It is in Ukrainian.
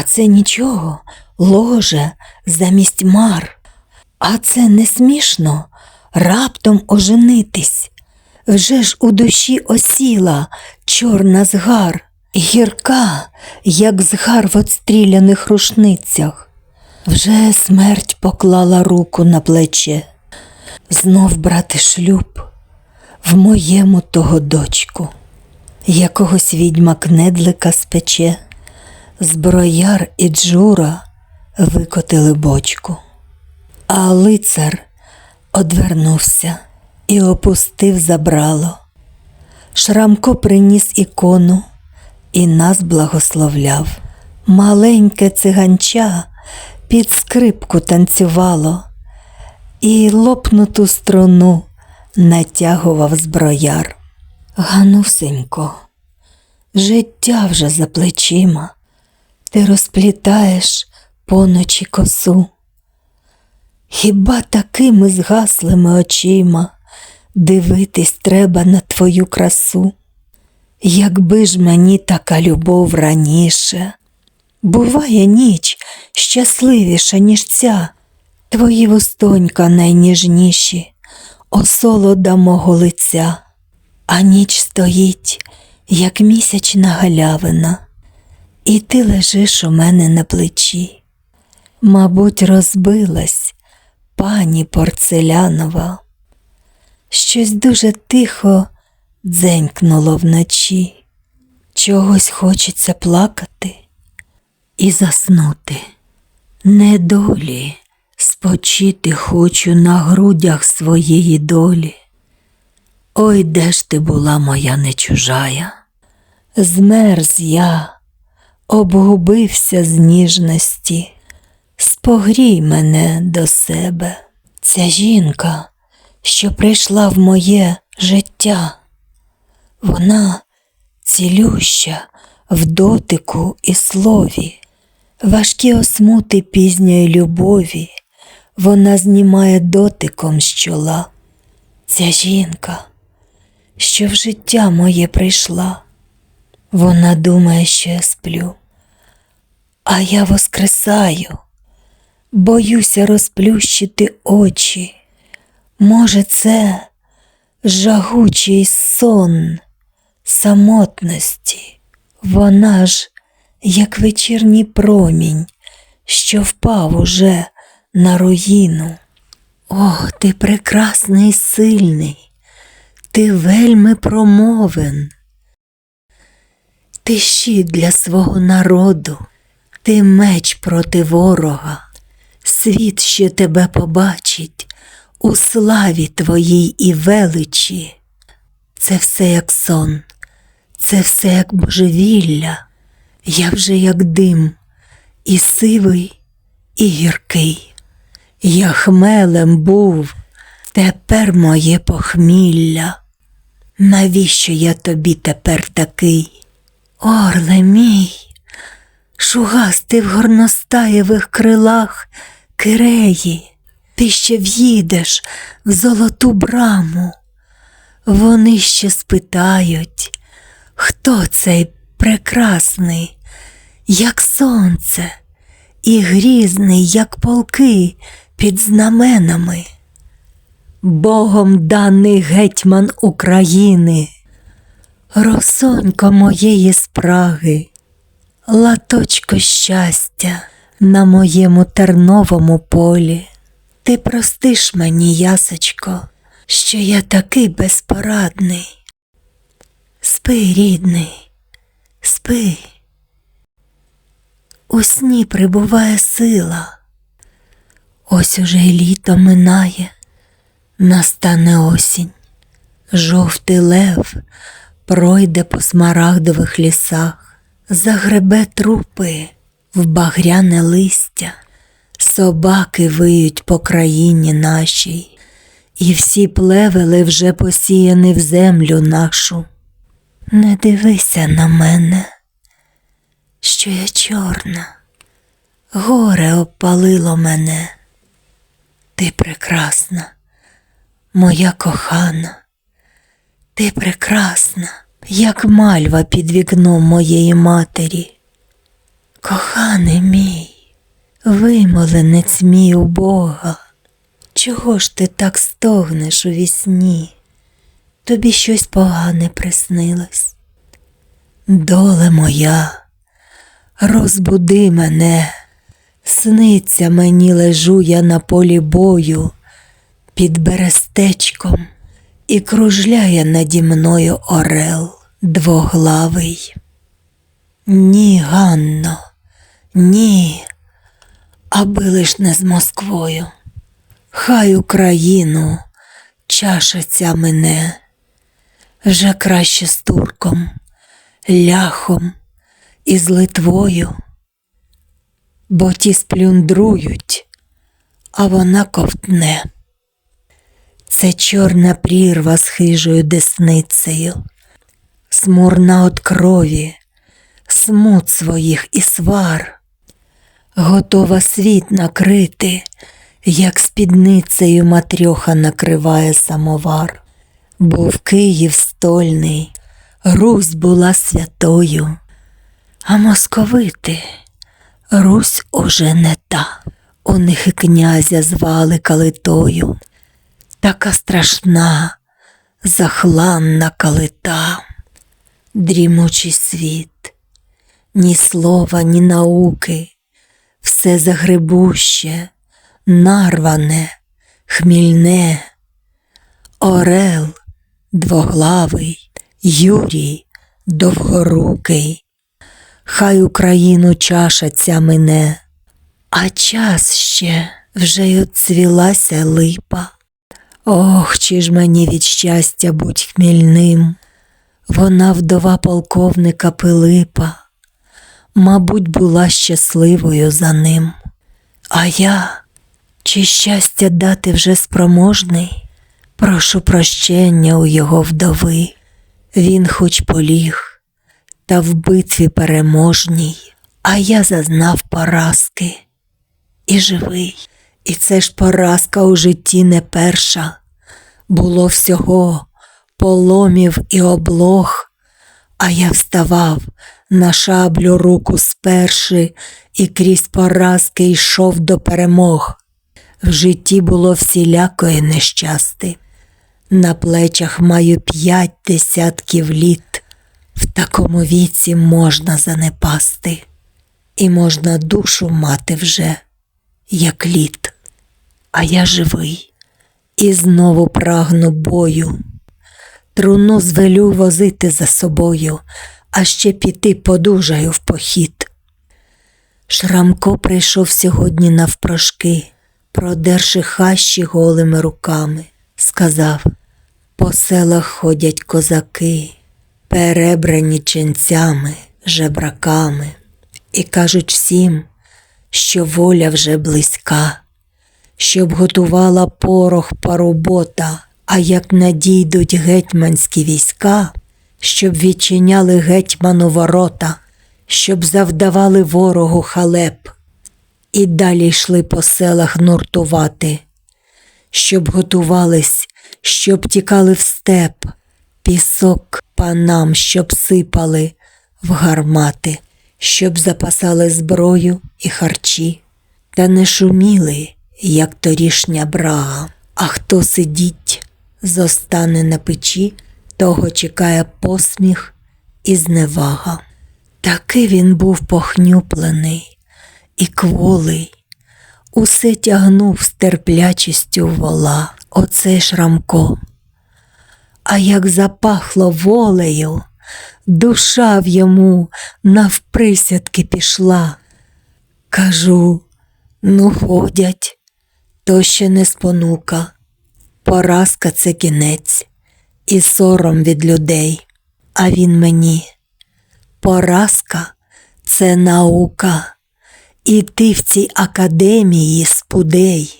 А це нічого, ложе замість мар. А це не смішно раптом оженитись. Вже ж у душі осіла чорна згар, гірка, як згар в отстріляних рушницях. Вже смерть поклала руку на плече. Знов брати шлюб в моєму того дочку, якогось відьма кнедлика спече, зброяр і джура викотили бочку. А лицар одвернувся і опустив забрало. Шрамко приніс ікону і нас благословляв. Маленьке циганча під скрипку танцювало, і лопнуту струну натягував зброяр. Ганусенько, життя вже за плечима, ти розплітаєш поночі косу. Хіба такими згаслими очима дивитись треба на твою красу? Якби ж мені така любов раніше, буває ніч щасливіша, ніж ця, твої вустонька найніжніші, осолода мого лиця, а ніч стоїть, як місячна галявина, і ти лежиш у мене на плечі. Мабуть, розбилась пані порцелянова. Щось дуже тихо дзенькнуло вночі. Чогось хочеться плакати і заснути. Недолі спочити хочу на грудях своєї долі. Ой, де ж ти була моя нечужая? Змерз я, обгубився з ніжності, спогрій мене до себе. Ця жінка, що прийшла в моє життя, вона цілюща в дотику і слові, важкі осмути пізньої любові, вона знімає дотиком з чола. Ця жінка, що в життя моє прийшла, вона думає, що я сплю, а я воскресаю, боюся розплющити очі. Може, це жагучий сон самотності, вона ж, як вечірній промінь, що впав уже на руїну. О, ти прекрасний сильний, ти вельми промовен. Ти щит для свого народу, ти меч проти ворога, світ ще тебе побачить у славі твоїй і величі. Це все як сон, це все як божевілля, я вже як дим, і сивий, і гіркий. Я хмелем був, тепер моє похмілля. Навіщо я тобі тепер такий? Орле мій, шугасти в горностаєвих крилах киреї, ти ще в'їдеш в золоту браму. Вони ще спитають, хто цей прекрасний, як сонце, і грізний, як полки під знаменами. Богом даний гетьман України, росонько моєї спраги, латочко щастя на моєму терновому полі. Ти простиш мені, ясочко, що я такий безпорадний. Спи, рідний, спи. У сні прибуває сила. Ось уже й літо минає, настане осінь, жовтий лев пройде по смарагдових лісах, загребе трупи в багряне листя, собаки виють по країні нашій, і всі плевели вже посіяні в землю нашу. Не дивися на мене, що я чорна, горе обпалило мене. Ти прекрасна, моя кохана, ти прекрасна, як мальва під вікном моєї матері. Коханий мій, вимоленець мій у Бога, чого ж ти так стогнеш у вісні? Тобі щось погане приснилось. Доле моя, розбуди мене, сниться мені лежу я на полі бою під берестечком, і кружляє наді мною орел двоглавий. Ні, Ганно, ні, аби лиш не з Москвою. Хай Україну чаша мене, вже краще з турком, ляхом і з Литвою, бо ті сплюндрують, а вона ковтне. Це чорна прірва з хижою десницею, смурна от крові, смут своїх і свар, готова світ накрити, як спідницею матрьоха накриває самовар. Був Київ стольний, Русь була святою, а московити Русь уже не та. У них і князя звали калитою, така страшна, захланна калита, дрімучий світ, ні слова, ні науки, все загребуще, нарване, хмільне, орел двоглавий, Юрій довгорукий, хай Україну чаша ця мине, а час ще вже й оцвілася липа. Ох, чи ж мені від щастя будь хмільним, вона вдова полковника Пилипа, мабуть, була щасливою за ним. А я, чи щастя дати вже спроможний, прошу прощення у його вдови, він хоч поліг, та в битві переможній, а я зазнав поразки. І живий. І це ж поразка у житті не перша. Було всього поломів і облог, а я вставав на шаблю руку сперши і крізь поразки йшов до перемог. В житті було всілякої нещасти. На плечах маю п'ять десятків літ. В такому віці можна занепасти, і можна душу мати вже як лід, а я живий і знову прагну бою. Труну звелю возити за собою, а ще піти подужаю в похід. Шрамко прийшов сьогодні навпрошки, продерши хащі голими руками, сказав по селах ходять козаки, перебрані ченцями, жебраками, і кажуть всім, що воля вже близька, щоб готувала порох паробота, а як надійдуть гетьманські війська, щоб відчиняли гетьману ворота, щоб завдавали ворогу халеп, і далі йшли по селах нуртувати, щоб готувались, щоб тікали в степ, пісок панам, щоб сипали в гармати щоб запасали зброю і харчі, та не шуміли, як торішня брага. А хто сидіть, зостане на печі, того чекає посміх і зневага. Такий він був похнюплений і кволий, усе тягнув з терплячістю вола, оце Шрамко. А як запахло волею, душа в йому навприсядки пішла. Кажу, ну, ходять, то ще не спонука, поразка це кінець і сором від людей. А він мені, поразка це наука, і ти в цій академії спудей.